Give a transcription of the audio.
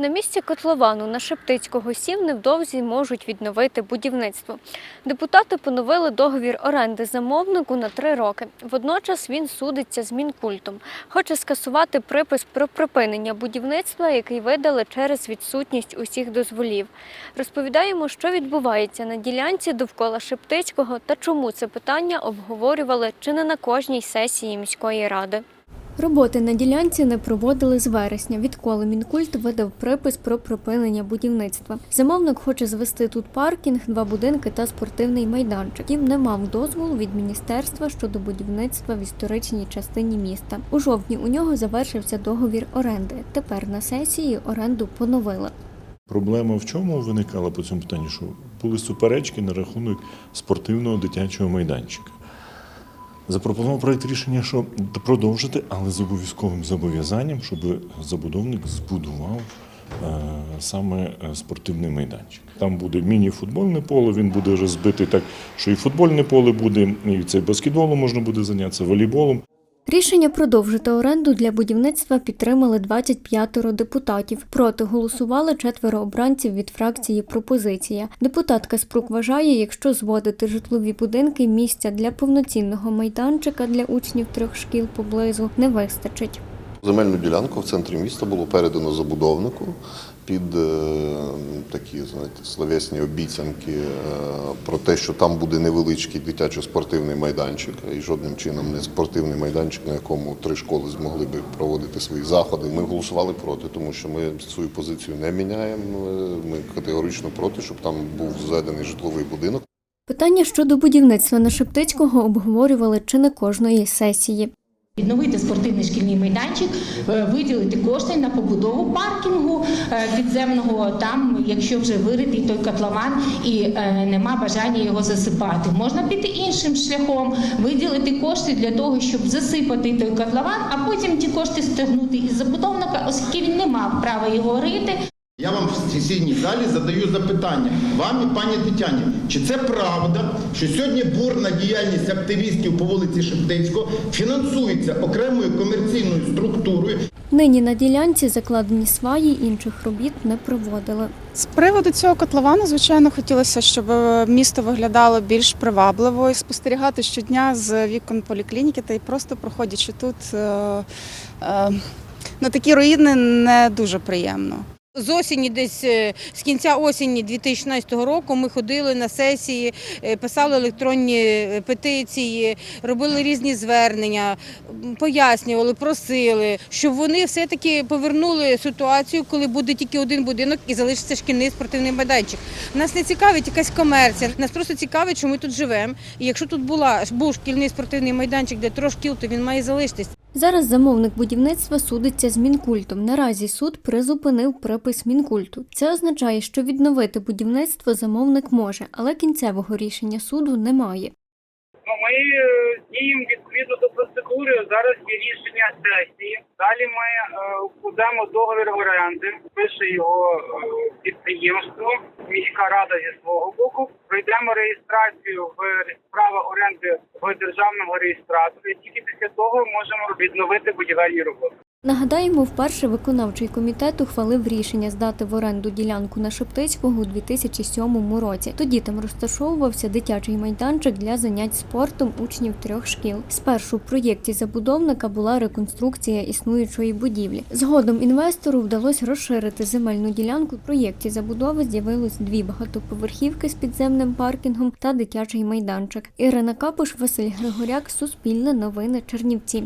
На місці котловану на Шептицького сім невдовзі можуть відновити будівництво. Депутати поновили договір оренди замовнику на три роки. Водночас він судиться з Мінкультом. Хоче скасувати припис про припинення будівництва, який видали через відсутність усіх дозволів. Розповідаємо, що відбувається на ділянці довкола Шептицького та чому це питання обговорювали чи не на кожній сесії міської ради. Роботи на ділянці не проводили з вересня, відколи Мінкульт видав припис про припинення будівництва. Замовник хоче звести тут паркінг, два будинки та спортивний майданчик. Втім, не мав дозволу від міністерства щодо будівництва в історичній частині міста. У жовтні у нього завершився договір оренди. Тепер на сесії оренду поновили. Проблема в чому виникала по цьому питанню? Що були суперечки на рахунок спортивного дитячого майданчика. Запропонував проєкт рішення, що продовжити, але з обов'язковим зобов'язанням, щоб забудовник збудував е, саме е, спортивний майданчик. Там буде міні-футбольне поле, він буде розбитий так, що і футбольне поле буде, і це баскетболом можна буде зайнятися, волейболом. Рішення продовжити оренду для будівництва підтримали 25 депутатів. Проти голосували четверо обранців від фракції Пропозиція. Депутатка Спрук вважає, якщо зводити житлові будинки, місця для повноцінного майданчика для учнів трьох шкіл поблизу не вистачить. Земельну ділянку в центрі міста було передано забудовнику під е, такі знаєте, словесні обіцянки е, про те, що там буде невеличкий дитячо-спортивний майданчик, і жодним чином не спортивний майданчик, на якому три школи змогли би проводити свої заходи. Ми голосували проти, тому що ми свою позицію не міняємо. Ми категорично проти, щоб там був зведений житловий будинок. Питання щодо будівництва на Шептицького обговорювали чи не кожної сесії. Відновити спортивний шкільний майданчик, е, виділити кошти на побудову паркінгу е, підземного там, якщо вже виритий той котлован і е, нема бажання його засипати. Можна піти іншим шляхом, виділити кошти для того, щоб засипати той котлован, а потім ті кошти стягнути із забудовника, оскільки він не мав права його рити. Я вам в сесійній залі задаю запитання вам і пані Тетяні, чи це правда, що сьогодні бурна діяльність активістів по вулиці Шептицького фінансується окремою комерційною структурою, Нині на ділянці закладені сваї, інших робіт не проводили. З приводу цього котловану, звичайно, хотілося, щоб е, місто виглядало більш привабливо і спостерігати щодня з вікон поліклініки та й просто проходячи тут е, е, на такі руїни не дуже приємно. З осені, десь е, з кінця осені 2016 року, ми ходили на сесії, е, писали електронні е, петиції, робили різні звернення, пояснювали, просили, щоб вони все-таки повернули ситуацію, коли буде тільки один будинок і залишиться шкільний спортивний майданчик. Нас не цікавить якась комерція, нас просто цікавить, що ми тут живемо. І якщо тут була був шкільний спортивний майданчик, де трошки то він має залишитись. Зараз замовник будівництва судиться з Мінкультом. Наразі суд призупинив припис Мінкульту. Це означає, що відновити будівництво замовник може, але кінцевого рішення суду немає. Ми е, діємо відповідно до процедури. Зараз є рішення сесії. Далі ми е, укладемо договір оренди, пише його е, підприємство, міська рада зі свого боку. Пройдемо реєстрацію в право оренди в державному реєстраторі. Тільки після того можемо відновити будівельні роботи. Нагадаємо, вперше виконавчий комітет ухвалив рішення здати в оренду ділянку на Шептицького у 2007 році. Тоді там розташовувався дитячий майданчик для занять спортом учнів трьох шкіл. Спершу в проєкті забудовника була реконструкція існуючої будівлі. Згодом інвестору вдалося розширити земельну ділянку. В проєкті забудови з'явилось дві багатоповерхівки з підземним паркінгом та дитячий майданчик. Ірина Капуш, Василь Григоряк, Суспільне новини, Чернівці.